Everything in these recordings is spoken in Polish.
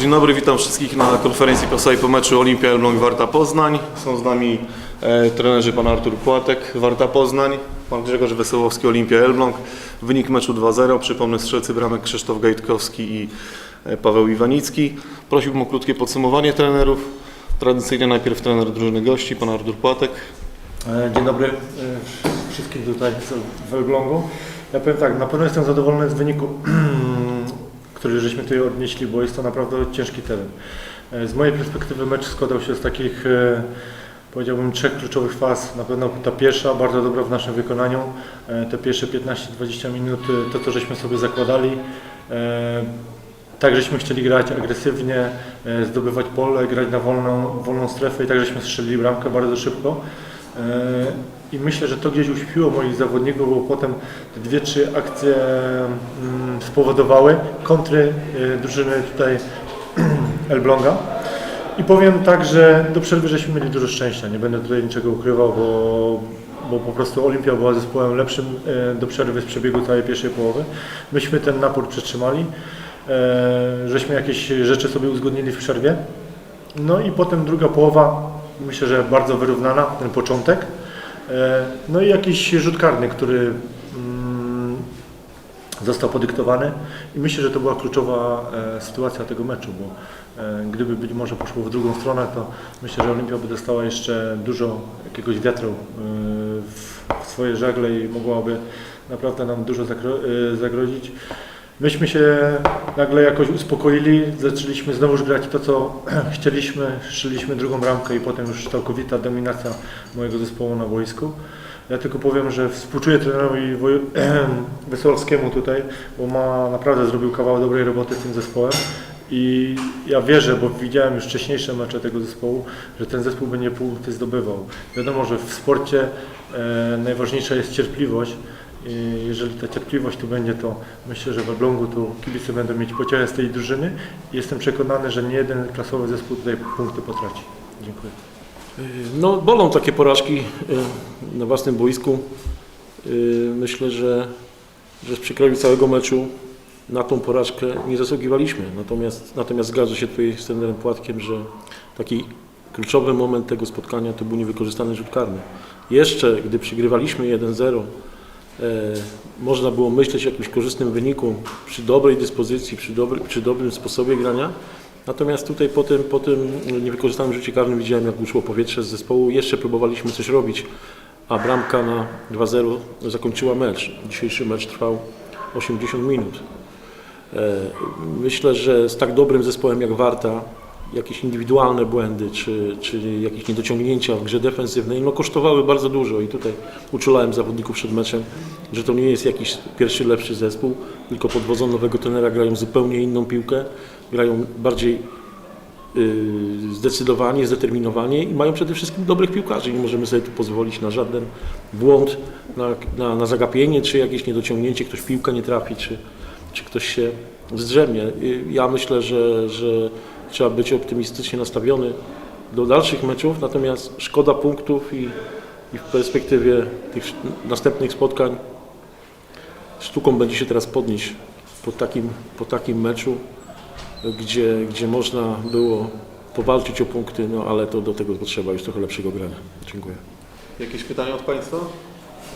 Dzień dobry, witam wszystkich na konferencji prasowej po meczu Olimpia Elbląg Warta Poznań. Są z nami e, trenerzy pan Artur Płatek, Warta Poznań, pan Grzegorz Wesołowski, Olimpia Elbląg. Wynik meczu 2-0. Przypomnę strzelcy bramek Krzysztof Gajtkowski i e, Paweł Iwanicki. Prosiłbym o krótkie podsumowanie trenerów. Tradycyjnie najpierw trener drużyny gości, pan Artur Płatek. E, Dzień dobry e, wszystkim tutaj w Elblągu. Ja powiem tak, na pewno jestem zadowolony z wyniku, który żeśmy tutaj odnieśli, bo jest to naprawdę ciężki teren. E, Z mojej perspektywy mecz składał się z takich, e, powiedziałbym, trzech kluczowych faz. Na pewno ta pierwsza, bardzo dobra w naszym wykonaniu. E, Te pierwsze 15-20 minut, to co żeśmy sobie zakładali. Tak, żeśmy chcieli grać agresywnie, zdobywać pole, grać na wolną, wolną strefę i tak żeśmy strzelili bramkę bardzo szybko. I myślę, że to gdzieś uśpiło moich zawodników, bo potem te dwie, trzy akcje mm, spowodowały kontry e, drużyny tutaj Elbląga. I powiem tak, że do przerwy żeśmy mieli dużo szczęścia. Nie będę tutaj niczego ukrywał, bo, bo po prostu Olimpia była zespołem lepszym e, do przerwy z przebiegu całej pierwszej połowy. Myśmy ten napór przetrzymali, e, żeśmy jakieś rzeczy sobie uzgodnili w przerwie. No i potem druga połowa, myślę, że bardzo wyrównana, ten początek. E, No i jakiś rzut karny, który mm, został podyktowany i myślę, że to była kluczowa e, sytuacja tego meczu, bo e, gdyby być może poszło w drugą stronę, to myślę, że Olimpia by dostała jeszcze dużo jakiegoś wiatru w, swoje żagle i mogłaby naprawdę nam dużo zagro, zagrozić. Myśmy się nagle jakoś uspokoili, zaczęliśmy znowuż grać to, co chcieliśmy, strzeliśmy drugą bramkę i potem już całkowita dominacja mojego zespołu na boisku. Ja tylko powiem, że współczuję trenerowi Woj- Wesołowskiemu tutaj, bo ma naprawdę zrobił kawał dobrej roboty z tym zespołem i ja wierzę, bo widziałem już wcześniejsze mecze tego zespołu, że ten zespół będzie punkty zdobywał. Wiadomo, że w sporcie e, najważniejsza jest cierpliwość. I jeżeli ta cierpliwość tu będzie, to myślę, że w Elblągu tu kibice będą mieć pociechę z tej drużyny jestem przekonany, że nie jeden klasowy zespół tutaj punkty potraci. Dziękuję. No, bolą takie porażki y, na własnym boisku. Y, Myślę, że, że w przekroju całego meczu na tą porażkę nie zasługiwaliśmy. Natomiast, natomiast zgadzam się tutaj z trenerem Płatkiem, że taki kluczowy moment tego spotkania to był niewykorzystany rzut karny. Jeszcze, gdy przegrywaliśmy 1-0, e, można było myśleć o jakimś korzystnym wyniku przy dobrej dyspozycji, przy, dobry, przy dobrym sposobie grania. Natomiast tutaj po tym, po tym niewykorzystanym rzucie karnym widziałem, jak uszło powietrze z zespołu. Jeszcze próbowaliśmy coś robić, a bramka na 2-0 zakończyła mecz. Dzisiejszy mecz trwał 80 minut. E, Myślę, że z tak dobrym zespołem jak Warta, jakieś indywidualne błędy czy, czy jakieś niedociągnięcia w grze defensywnej no, kosztowały bardzo dużo i tutaj uczulałem zawodników przed meczem, że to nie jest jakiś pierwszy lepszy zespół, tylko pod wodzą nowego trenera grają zupełnie inną piłkę, grają bardziej yy, zdecydowanie, zdeterminowanie i mają przede wszystkim dobrych piłkarzy. Nie możemy sobie tu pozwolić na żaden błąd, na, na, na zagapienie, czy jakieś niedociągnięcie, ktoś piłkę nie trafi, czy, czy ktoś się wzdrzemie. Yy, Ja myślę, że, że trzeba być optymistycznie nastawiony do dalszych meczów, natomiast szkoda punktów i, i w perspektywie tych następnych spotkań sztuką będzie się teraz podnieść po takim, po takim meczu, gdzie, gdzie można było powalczyć o punkty, no ale to do tego potrzeba już trochę lepszego grania. Dziękuję. Jakieś pytania od Państwa?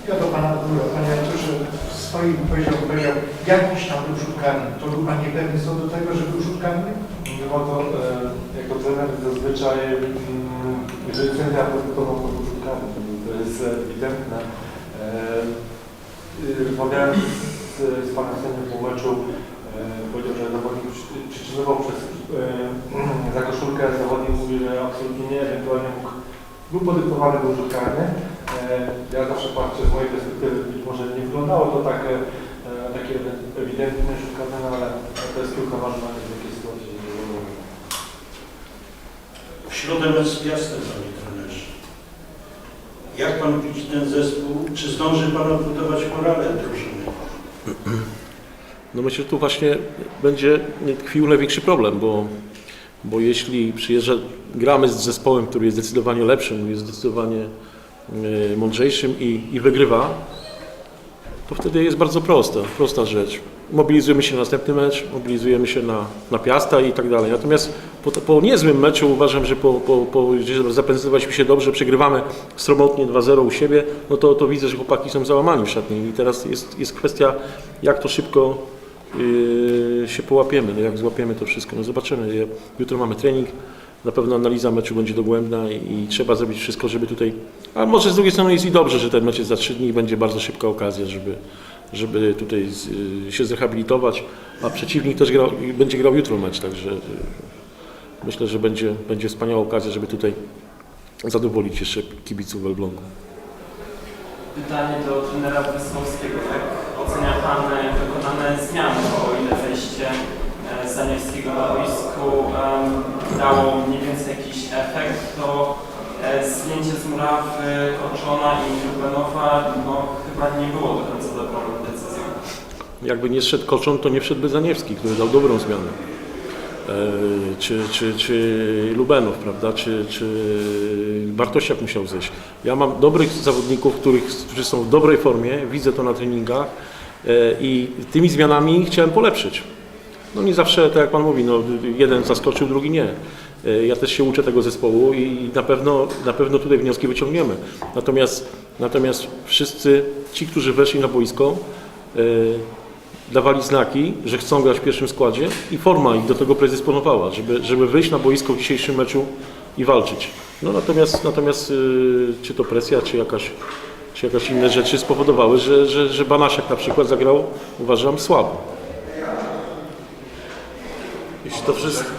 Ja do Pana mówię, Panie Arturze, w swoim powiedział, powiedział, jakiś tam był rzut karny. To był Pan niepewny co do tego, że był rzut karny? Mimo to e, jako trener zazwyczaj, mm, jeżeli podyktował to był rzut karny, to jest ewidentne. E, y, Rozmawiałem z, z panem sędzią po meczu, e, powiedział, że zawodnik przy- przytrzymywał przez za koszulkę, zawodnik mówi, że absolutnie nie, ewentualnie mógł, był podyktowany był karny. Ja zawsze patrzę z mojej perspektywy, być może nie wyglądało to tak, takie ewidentne rzut no ale to jest piłka ważna w jakiej sytuacji nie wyglądało. W środę Piastem, panie trenerze. Jak pan widzi ten zespół? Czy zdąży pan odbudować morale drużyny? No myślę, że tu właśnie będzie tkwił największy problem, bo, bo jeśli przyjeżdża, gramy z zespołem, który jest zdecydowanie lepszym, jest zdecydowanie e, mądrzejszym i, i wygrywa, to wtedy jest bardzo prosta, prosta rzecz. Mobilizujemy się na następny mecz, mobilizujemy się na, na Piasta i tak dalej. Natomiast po, po niezłym meczu uważam, że po, po, po gdzie zaprezentowaliśmy się dobrze, przegrywamy sromotnie 2-0 u siebie, no to, to widzę, że chłopaki są załamani w szatni i teraz jest, jest kwestia, jak to szybko yy, się połapiemy, no jak złapiemy to wszystko. No zobaczymy. Jutro mamy trening, na pewno analiza meczu będzie dogłębna i, i trzeba zrobić wszystko, żeby tutaj... A może z drugiej strony jest i dobrze, że ten mecz jest za 3 dni i będzie bardzo szybka okazja, żeby, żeby tutaj z, y, się zrehabilitować, a przeciwnik też będzie grał jutro mecz, także myślę, że będzie, będzie wspaniała okazja, żeby tutaj zadowolić jeszcze kibiców Elblągu. Pytanie do trenera Wesołowskiego. Jak ocenia Pan e, wykonane zmiany, o ile wejście e, Zaniewskiego na boisku dało mniej więcej jakiś efekt, to e, zdjęcie z murawy Koczona i Lubenowa no, chyba nie było do końca dobrą decyzją. Jakby nie szedł Koczon, to nie wszedłby Zaniewski, który dał dobrą zmianę. E, Czy, czy, czy Lubenów, prawda? Czy, czy Bartosiak musiał zejść. Ja mam dobrych zawodników, których, którzy są w dobrej formie, widzę to na treningach e, i tymi zmianami chciałem polepszyć. No nie zawsze, tak jak Pan mówi, no, jeden zaskoczył, drugi nie. E, Ja też się uczę tego zespołu i na pewno, na pewno tutaj wnioski wyciągniemy. Natomiast, natomiast wszyscy ci, którzy weszli na boisko, dawali znaki, że chcą grać w pierwszym składzie i forma ich do tego predysponowała, żeby, żeby wyjść na boisko w dzisiejszym meczu i walczyć. No natomiast, natomiast y, czy to presja, czy jakaś, czy jakaś inne rzeczy spowodowały, że, że, że Banasiak na przykład zagrał, uważam, słabo. Jeśli to wszystko...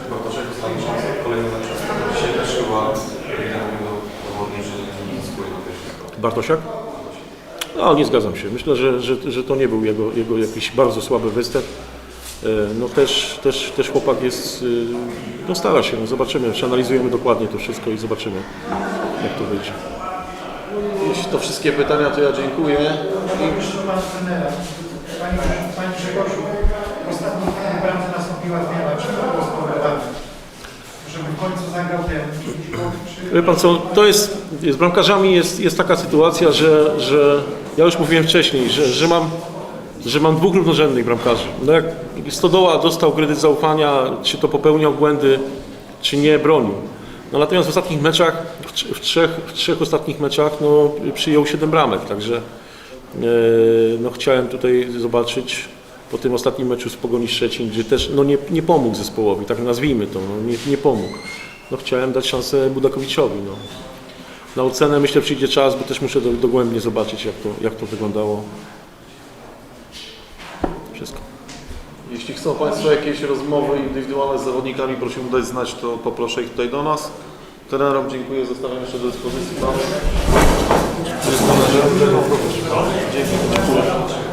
Bartosiak? No, nie zgadzam się. Myślę, że, że, że to nie był jego, jego jakiś bardzo słaby występ. E, No też, też, też chłopak jest, y, no stara się, no zobaczymy, przeanalizujemy dokładnie to wszystko i zobaczymy, jak to wyjdzie. Jeśli to wszystkie pytania, to ja dziękuję. Panie, Grzegorzu, w ostatniej bramce nastąpiła zmiana. Czym to było spowodowane? Żeby w końcu zagrał ten... Czy... Wie pan co, to jest, z bramkarzami jest, jest taka sytuacja, że, że ja już mówiłem wcześniej, że, że, mam, że mam dwóch równorzędnych bramkarzy. No jak Stodoła dostał kredyt zaufania, czy to popełniał błędy, czy nie, bronił. No natomiast w ostatnich meczach, w, trz- w, trzech, w trzech ostatnich meczach no, przyjął 7 bramek, także e, no, chciałem tutaj zobaczyć po tym ostatnim meczu z Pogoni Szczecin, gdzie też no, nie, nie pomógł zespołowi, tak nazwijmy to, no, nie, nie pomógł. No, chciałem dać szansę Budakowiczowi. No. Na ocenę myślę przyjdzie czas, bo też muszę do, dogłębnie zobaczyć jak to, jak to wyglądało. Wszystko. Jeśli chcą Państwo jakieś rozmowy indywidualne z zawodnikami, prosimy dać znać, to poproszę ich tutaj do nas. Trenerom dziękuję, zostawiam jeszcze do dyspozycji Panu. Dziękuję.